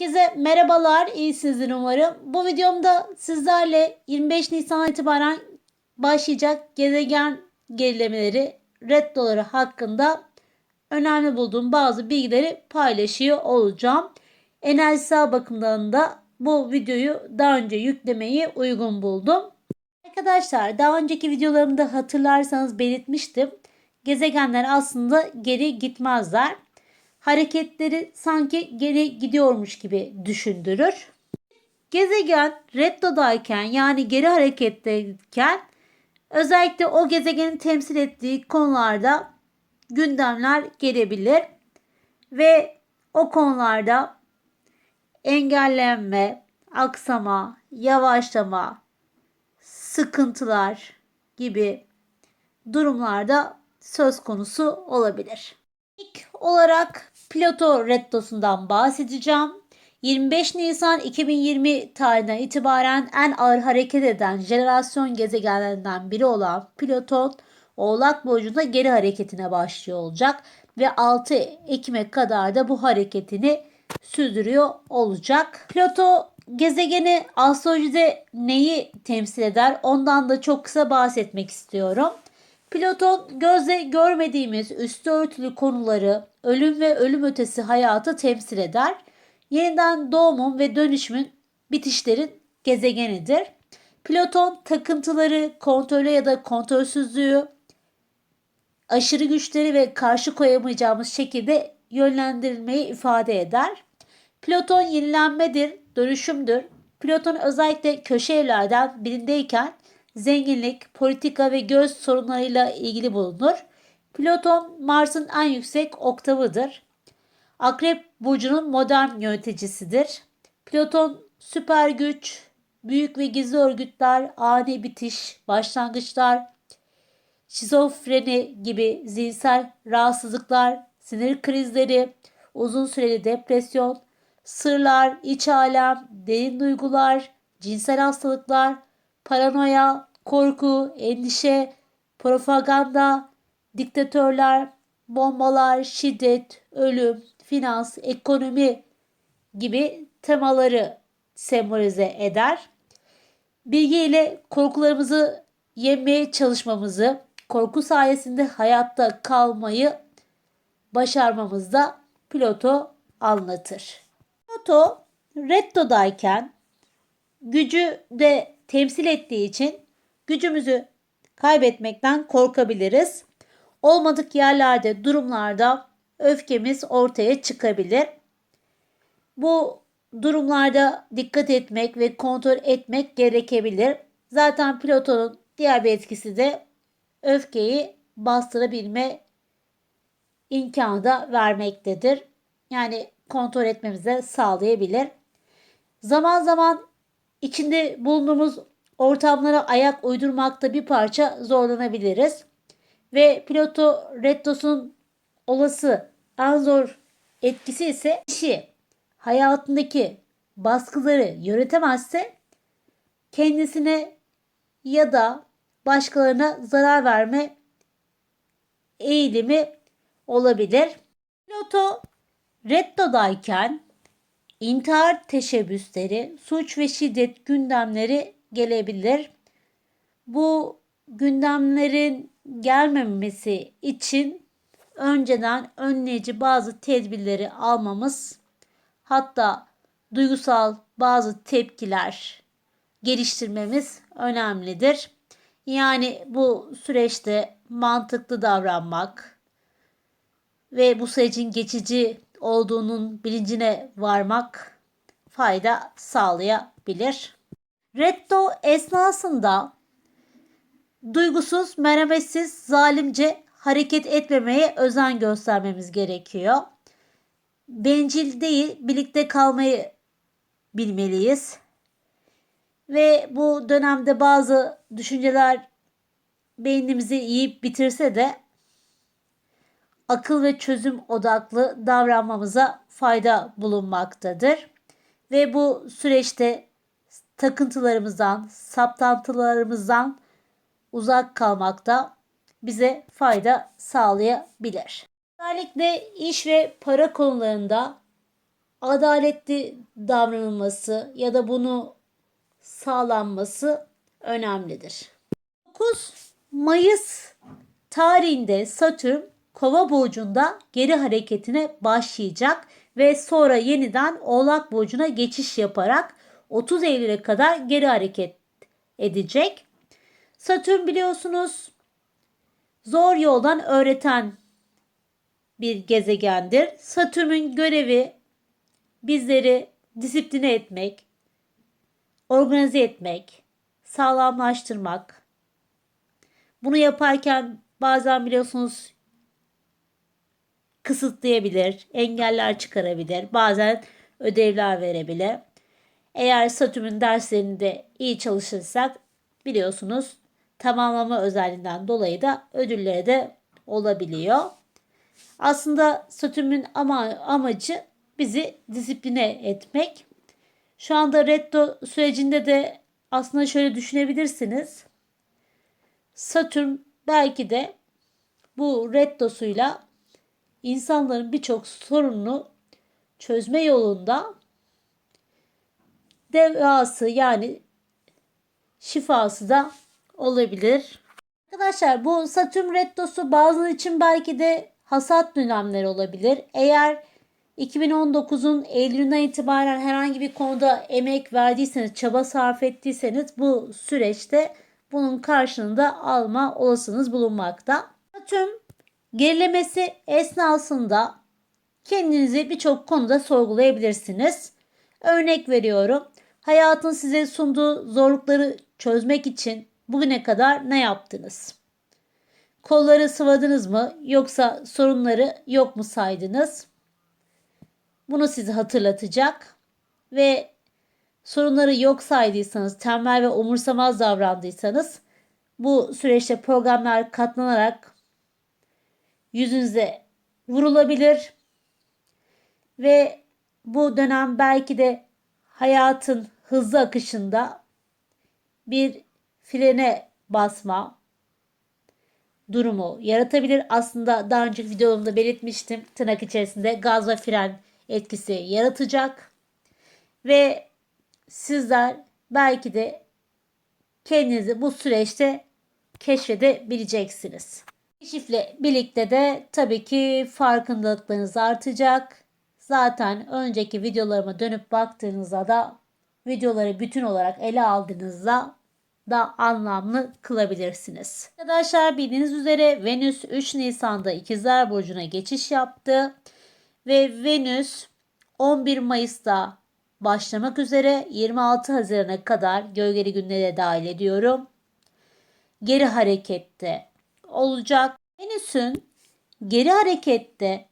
Herkese merhabalar, iyisinizdir umarım. Bu videomda sizlerle 25 Nisan'dan itibaren başlayacak gezegen gerilemeleri, red doları hakkında önemli bulduğum bazı bilgileri paylaşıyor olacağım. Enerjisel bakımdan da bu videoyu daha önce yüklemeyi uygun buldum. Arkadaşlar daha önceki videolarımda hatırlarsanız belirtmiştim. Gezegenler aslında geri gitmezler hareketleri sanki geri gidiyormuş gibi düşündürür. Gezegen retrodayken yani geri hareketteyken özellikle o gezegenin temsil ettiği konularda gündemler gelebilir ve o konularda engellenme, aksama, yavaşlama, sıkıntılar gibi durumlarda söz konusu olabilir. İlk olarak Plato Retto'sundan bahsedeceğim. 25 Nisan 2020 tarihinden itibaren en ağır hareket eden jenerasyon gezegenlerinden biri olan Plüton Oğlak Burcu'nda geri hareketine başlıyor olacak ve 6 Ekim'e kadar da bu hareketini sürdürüyor olacak. Plüto gezegeni astrolojide neyi temsil eder? Ondan da çok kısa bahsetmek istiyorum. Platon gözle görmediğimiz üstü örtülü konuları, ölüm ve ölüm ötesi hayatı temsil eder. Yeniden doğumun ve dönüşümün bitişlerin gezegenidir. Platon takıntıları, kontrolü ya da kontrolsüzlüğü, aşırı güçleri ve karşı koyamayacağımız şekilde yönlendirilmeyi ifade eder. Platon yenilenmedir, dönüşümdür. Platon özellikle köşe evlerden birindeyken zenginlik, politika ve göz sorunlarıyla ilgili bulunur. Plüton Mars'ın en yüksek oktavıdır. Akrep burcunun modern yöneticisidir. Plüton süper güç, büyük ve gizli örgütler, ani bitiş, başlangıçlar, şizofreni gibi zihinsel rahatsızlıklar, sinir krizleri, uzun süreli depresyon, sırlar, iç alem, derin duygular, cinsel hastalıklar, paranoya, korku, endişe, propaganda, diktatörler, bombalar, şiddet, ölüm, finans, ekonomi gibi temaları sembolize eder. Bilgi ile korkularımızı yenmeye çalışmamızı, korku sayesinde hayatta kalmayı başarmamızda Plato anlatır. Plato Retto'dayken gücü de temsil ettiği için gücümüzü kaybetmekten korkabiliriz. Olmadık yerlerde, durumlarda öfkemiz ortaya çıkabilir. Bu durumlarda dikkat etmek ve kontrol etmek gerekebilir. Zaten Platon'un diğer bir etkisi de öfkeyi bastırabilme imkanı da vermektedir. Yani kontrol etmemize sağlayabilir. Zaman zaman içinde bulunduğumuz ortamlara ayak uydurmakta bir parça zorlanabiliriz. Ve Plato Rettos'un olası en zor etkisi ise kişi hayatındaki baskıları yönetemezse kendisine ya da başkalarına zarar verme eğilimi olabilir. Plato Retto'dayken intihar teşebbüsleri, suç ve şiddet gündemleri gelebilir. Bu gündemlerin gelmemesi için önceden önleyici bazı tedbirleri almamız hatta duygusal bazı tepkiler geliştirmemiz önemlidir. Yani bu süreçte mantıklı davranmak ve bu sürecin geçici olduğunun bilincine varmak fayda sağlayabilir. Retto esnasında duygusuz, merhametsiz, zalimce hareket etmemeye özen göstermemiz gerekiyor. Bencil değil, birlikte kalmayı bilmeliyiz. Ve bu dönemde bazı düşünceler beynimizi yiyip bitirse de akıl ve çözüm odaklı davranmamıza fayda bulunmaktadır. Ve bu süreçte takıntılarımızdan, saptantılarımızdan uzak kalmakta bize fayda sağlayabilir. Özellikle iş ve para konularında adaletli davranılması ya da bunu sağlanması önemlidir. 9 Mayıs tarihinde Satürn Kova burcunda geri hareketine başlayacak ve sonra yeniden Oğlak burcuna geçiş yaparak 30 Eylül'e kadar geri hareket edecek. Satürn biliyorsunuz zor yoldan öğreten bir gezegendir. Satürn'ün görevi bizleri disipline etmek, organize etmek, sağlamlaştırmak. Bunu yaparken bazen biliyorsunuz kısıtlayabilir, engeller çıkarabilir, bazen ödevler verebilir. Eğer Satürn'ün derslerinde iyi çalışırsak biliyorsunuz tamamlama özelliğinden dolayı da ödülleri de olabiliyor. Aslında Satürn'ün ama amacı bizi disipline etmek. Şu anda retro sürecinde de aslında şöyle düşünebilirsiniz. Satürn belki de bu retrosuyla insanların birçok sorununu çözme yolunda devası yani şifası da olabilir. Arkadaşlar bu Satürn retrosu bazıları için belki de hasat dönemleri olabilir. Eğer 2019'un Eylül'ünden itibaren herhangi bir konuda emek verdiyseniz, çaba sarf ettiyseniz bu süreçte bunun karşılığında alma olasılığınız bulunmakta. Satürn gerilemesi esnasında kendinizi birçok konuda sorgulayabilirsiniz. Örnek veriyorum. Hayatın size sunduğu zorlukları çözmek için bugüne kadar ne yaptınız? Kolları sıvadınız mı yoksa sorunları yok mu saydınız? Bunu sizi hatırlatacak ve sorunları yok saydıysanız, tembel ve umursamaz davrandıysanız bu süreçte programlar katlanarak yüzünüze vurulabilir ve bu dönem belki de hayatın hızlı akışında bir frene basma durumu yaratabilir. Aslında daha önceki videomda belirtmiştim. Tırnak içerisinde gaz ve fren etkisi yaratacak. Ve sizler belki de kendinizi bu süreçte keşfedebileceksiniz. Keşifle birlikte de tabii ki farkındalıklarınız artacak. Zaten önceki videolarıma dönüp baktığınızda da videoları bütün olarak ele aldığınızda da anlamlı kılabilirsiniz. Arkadaşlar bildiğiniz üzere Venüs 3 Nisan'da İkizler Burcu'na geçiş yaptı. Ve Venüs 11 Mayıs'ta başlamak üzere 26 Haziran'a kadar gölgeli günlere dahil ediyorum. Geri harekette olacak. Venüs'ün geri harekette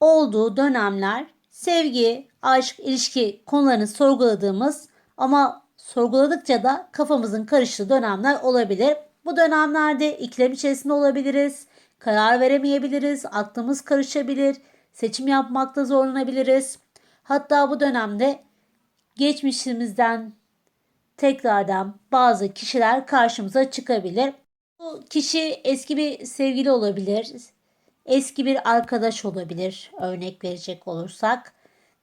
olduğu dönemler sevgi, aşk, ilişki konularını sorguladığımız ama sorguladıkça da kafamızın karıştığı dönemler olabilir. Bu dönemlerde ikilem içerisinde olabiliriz. Karar veremeyebiliriz. Aklımız karışabilir. Seçim yapmakta zorlanabiliriz. Hatta bu dönemde geçmişimizden tekrardan bazı kişiler karşımıza çıkabilir. Bu kişi eski bir sevgili olabilir, eski bir arkadaş olabilir örnek verecek olursak.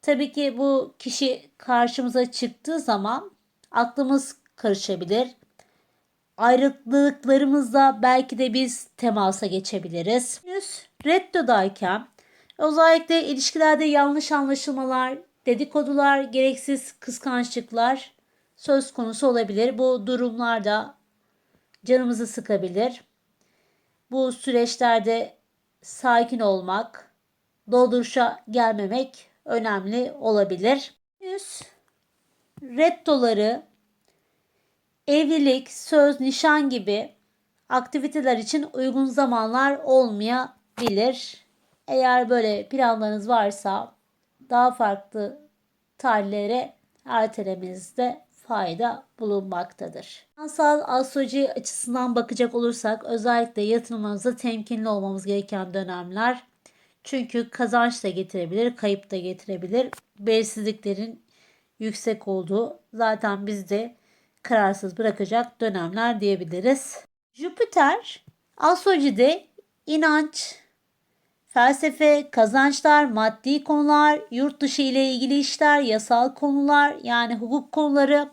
Tabii ki bu kişi karşımıza çıktığı zaman aklımız karışabilir. Ayrılıklarımızla belki de biz temasa geçebiliriz. Henüz reddodayken özellikle ilişkilerde yanlış anlaşılmalar, dedikodular, gereksiz kıskançlıklar söz konusu olabilir. Bu durumlarda canımızı sıkabilir. Bu süreçlerde sakin olmak, dolduruşa gelmemek önemli olabilir. Henüz rettoları evlilik, söz, nişan gibi aktiviteler için uygun zamanlar olmayabilir. Eğer böyle planlarınız varsa daha farklı tarihlere ertelemenizde fayda bulunmaktadır. Finansal astroloji açısından bakacak olursak özellikle yatırımlarımızda temkinli olmamız gereken dönemler. Çünkü kazanç da getirebilir, kayıp da getirebilir. Belirsizliklerin yüksek olduğu zaten bizde kararsız bırakacak dönemler diyebiliriz. Jüpiter astrolojide inanç, felsefe, kazançlar, maddi konular, yurt dışı ile ilgili işler, yasal konular yani hukuk konuları,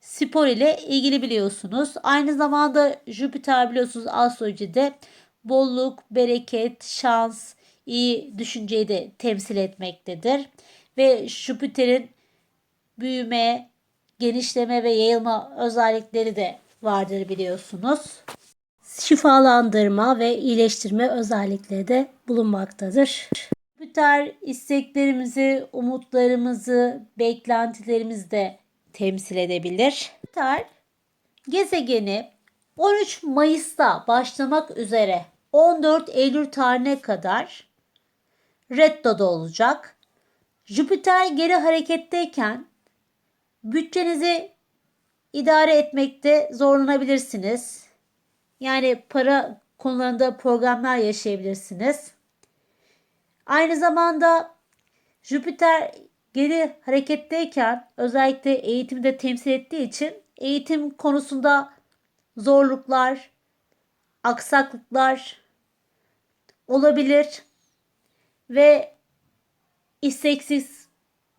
spor ile ilgili biliyorsunuz. Aynı zamanda Jüpiter biliyorsunuz astrolojide bolluk, bereket, şans, iyi düşünceyi de temsil etmektedir. Ve Jüpiter'in büyüme, genişleme ve yayılma özellikleri de vardır biliyorsunuz. Şifalandırma ve iyileştirme özellikleri de bulunmaktadır. Jüpiter isteklerimizi, umutlarımızı, beklentilerimizi de temsil edebilir. Jüpiter gezegeni 13 Mayıs'ta başlamak üzere 14 Eylül tarihine kadar Retto'da olacak. Jüpiter geri hareketteyken bütçenizi idare etmekte zorlanabilirsiniz. Yani para konularında problemler yaşayabilirsiniz. Aynı zamanda Jüpiter geri hareketteyken özellikle eğitimi de temsil ettiği için eğitim konusunda zorluklar, aksaklıklar olabilir ve isteksiz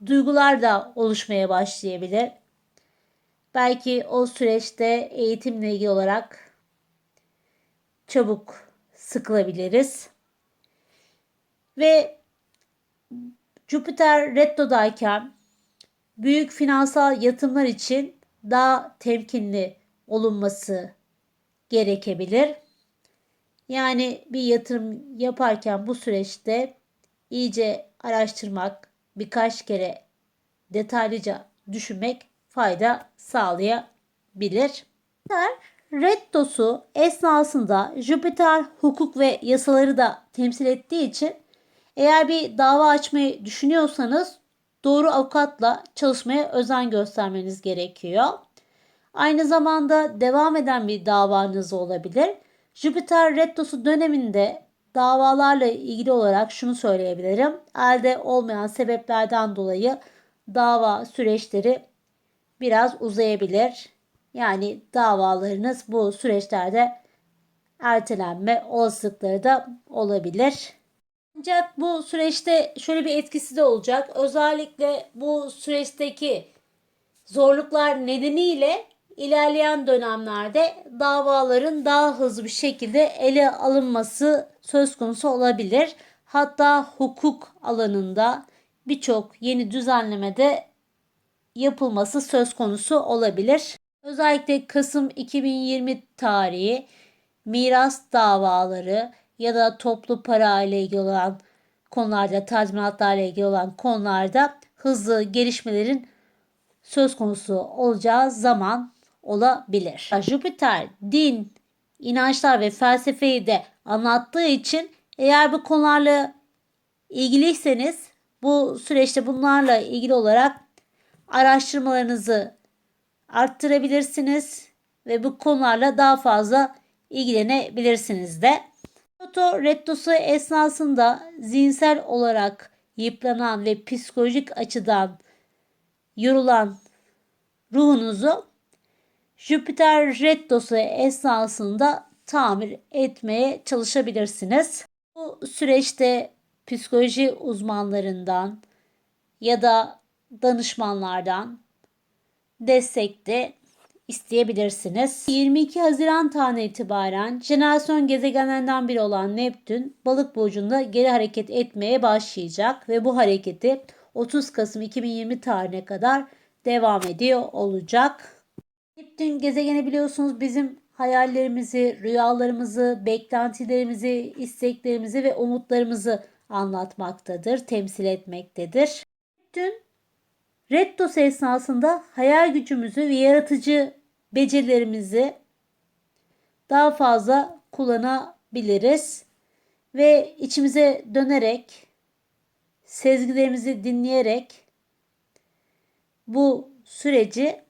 duygular da oluşmaya başlayabilir. Belki o süreçte eğitimle ilgili olarak çabuk sıkılabiliriz. Ve Jüpiter retrodayken büyük finansal yatımlar için daha temkinli olunması gerekebilir. Yani bir yatırım yaparken bu süreçte iyice araştırmak, birkaç kere detaylıca düşünmek fayda sağlayabilir. Rettosu esnasında Jüpiter hukuk ve yasaları da temsil ettiği için eğer bir dava açmayı düşünüyorsanız doğru avukatla çalışmaya özen göstermeniz gerekiyor. Aynı zamanda devam eden bir davanız olabilir. Jüpiter retrosu döneminde davalarla ilgili olarak şunu söyleyebilirim. Elde olmayan sebeplerden dolayı dava süreçleri biraz uzayabilir. Yani davalarınız bu süreçlerde ertelenme olasılıkları da olabilir. Ancak bu süreçte şöyle bir etkisi de olacak. Özellikle bu süreçteki zorluklar nedeniyle ilerleyen dönemlerde davaların daha hızlı bir şekilde ele alınması söz konusu olabilir. Hatta hukuk alanında birçok yeni düzenlemede yapılması söz konusu olabilir. Özellikle Kasım 2020 tarihi miras davaları ya da toplu para ile ilgili olan konularda, tazminatlarla ilgili olan konularda hızlı gelişmelerin söz konusu olacağı zaman olabilir. Jüpiter din, inançlar ve felsefeyi de anlattığı için eğer bu konularla ilgiliyseniz bu süreçte bunlarla ilgili olarak araştırmalarınızı arttırabilirsiniz ve bu konularla daha fazla ilgilenebilirsiniz de. Pluto retrosu esnasında zihinsel olarak yıpranan ve psikolojik açıdan yorulan ruhunuzu Jüpiter retrosu esnasında tamir etmeye çalışabilirsiniz. Bu süreçte psikoloji uzmanlarından ya da danışmanlardan destek de isteyebilirsiniz. 22 Haziran tane itibaren jenerasyon gezegenlerinden biri olan Neptün balık burcunda geri hareket etmeye başlayacak ve bu hareketi 30 Kasım 2020 tarihine kadar devam ediyor olacak. Neptün gezegeni biliyorsunuz bizim hayallerimizi, rüyalarımızı, beklentilerimizi, isteklerimizi ve umutlarımızı anlatmaktadır, temsil etmektedir. Neptün Rettos esnasında hayal gücümüzü ve yaratıcı becerilerimizi daha fazla kullanabiliriz ve içimize dönerek sezgilerimizi dinleyerek bu süreci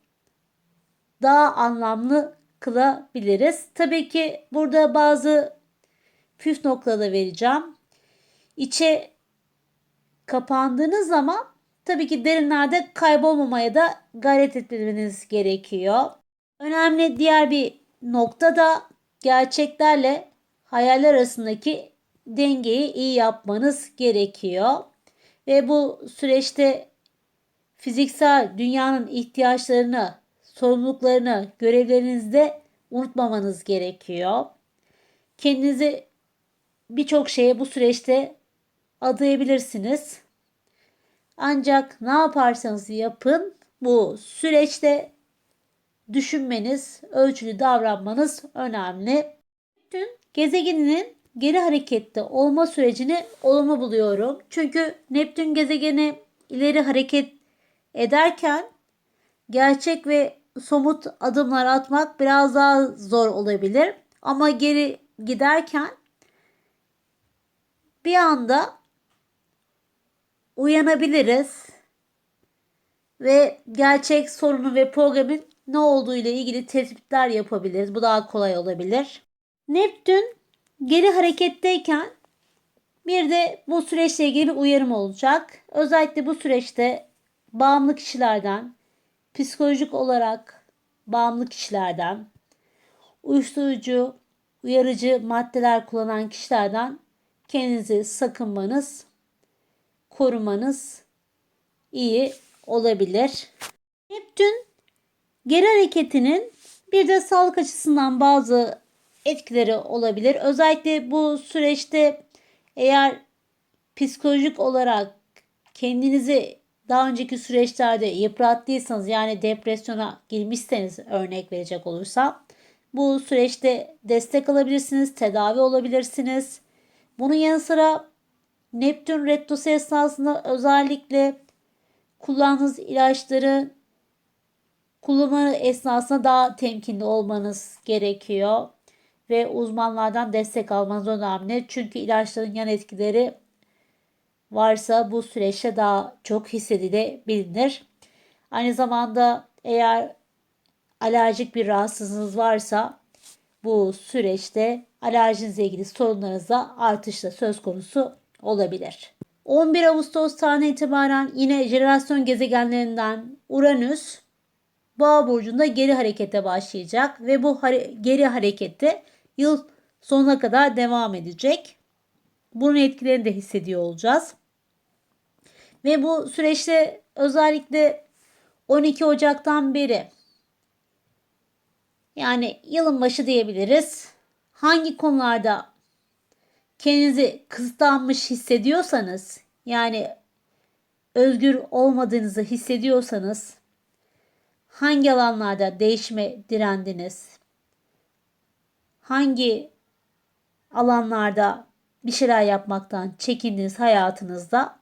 daha anlamlı kılabiliriz. Tabii ki burada bazı püf noktaları vereceğim. İçe kapandığınız zaman tabii ki derinlerde kaybolmamaya da gayret etmeniz gerekiyor. Önemli diğer bir nokta da gerçeklerle hayaller arasındaki dengeyi iyi yapmanız gerekiyor. Ve bu süreçte fiziksel dünyanın ihtiyaçlarını, sorumluluklarını görevlerinizde unutmamanız gerekiyor. Kendinizi birçok şeye bu süreçte adayabilirsiniz. Ancak ne yaparsanız yapın bu süreçte düşünmeniz, ölçülü davranmanız önemli. Dün gezegeninin geri harekette olma sürecini olumlu buluyorum. Çünkü Neptün gezegeni ileri hareket ederken gerçek ve somut adımlar atmak biraz daha zor olabilir. Ama geri giderken bir anda uyanabiliriz ve gerçek sorunu ve problemin ne olduğu ile ilgili tespitler yapabiliriz. Bu daha kolay olabilir. Neptün geri hareketteyken bir de bu süreçle ilgili bir uyarım olacak. Özellikle bu süreçte bağımlı kişilerden, psikolojik olarak bağımlı kişilerden, uyuşturucu, uyarıcı maddeler kullanan kişilerden kendinizi sakınmanız, korumanız iyi olabilir. Neptün geri hareketinin bir de sağlık açısından bazı etkileri olabilir. Özellikle bu süreçte eğer psikolojik olarak kendinizi daha önceki süreçlerde yıprattıysanız yani depresyona girmişseniz örnek verecek olursam bu süreçte destek alabilirsiniz, tedavi olabilirsiniz. Bunun yanı sıra Neptün retrosu esnasında özellikle kullandığınız ilaçları kullanımı esnasında daha temkinli olmanız gerekiyor ve uzmanlardan destek almanız önemli. Çünkü ilaçların yan etkileri varsa bu süreçte daha çok hissedilebilir. Aynı zamanda eğer alerjik bir rahatsızlığınız varsa bu süreçte alerjinizle ilgili sorunlarınızda artışla söz konusu olabilir. 11 Ağustos tarihi itibaren yine jenerasyon gezegenlerinden Uranüs Boğa burcunda geri harekete başlayacak ve bu hare- geri harekette yıl sonuna kadar devam edecek. Bunun etkilerini de hissediyor olacağız. Ve bu süreçte özellikle 12 Ocak'tan beri yani yılın başı diyebiliriz. Hangi konularda kendinizi kısıtlanmış hissediyorsanız yani özgür olmadığınızı hissediyorsanız hangi alanlarda değişme direndiniz? Hangi alanlarda bir şeyler yapmaktan çekindiniz hayatınızda?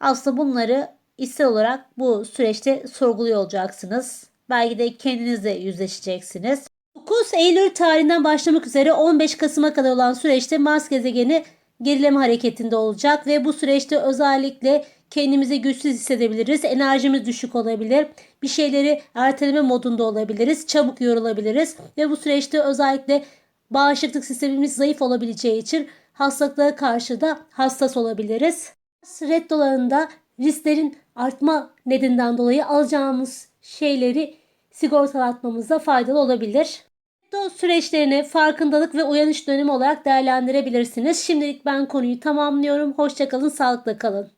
Aslında bunları içsel olarak bu süreçte sorguluyor olacaksınız. Belki de kendinizle yüzleşeceksiniz. 9 Eylül tarihinden başlamak üzere 15 Kasım'a kadar olan süreçte Mars gezegeni gerileme hareketinde olacak ve bu süreçte özellikle kendimizi güçsüz hissedebiliriz. Enerjimiz düşük olabilir. Bir şeyleri erteleme modunda olabiliriz. Çabuk yorulabiliriz ve bu süreçte özellikle bağışıklık sistemimiz zayıf olabileceği için hastalıklara karşı da hassas olabiliriz. Red dolarında risklerin artma nedeninden dolayı alacağımız şeyleri sigortalatmamızda faydalı olabilir. Red süreçlerini farkındalık ve uyanış dönemi olarak değerlendirebilirsiniz. Şimdilik ben konuyu tamamlıyorum. Hoşçakalın, sağlıkla kalın.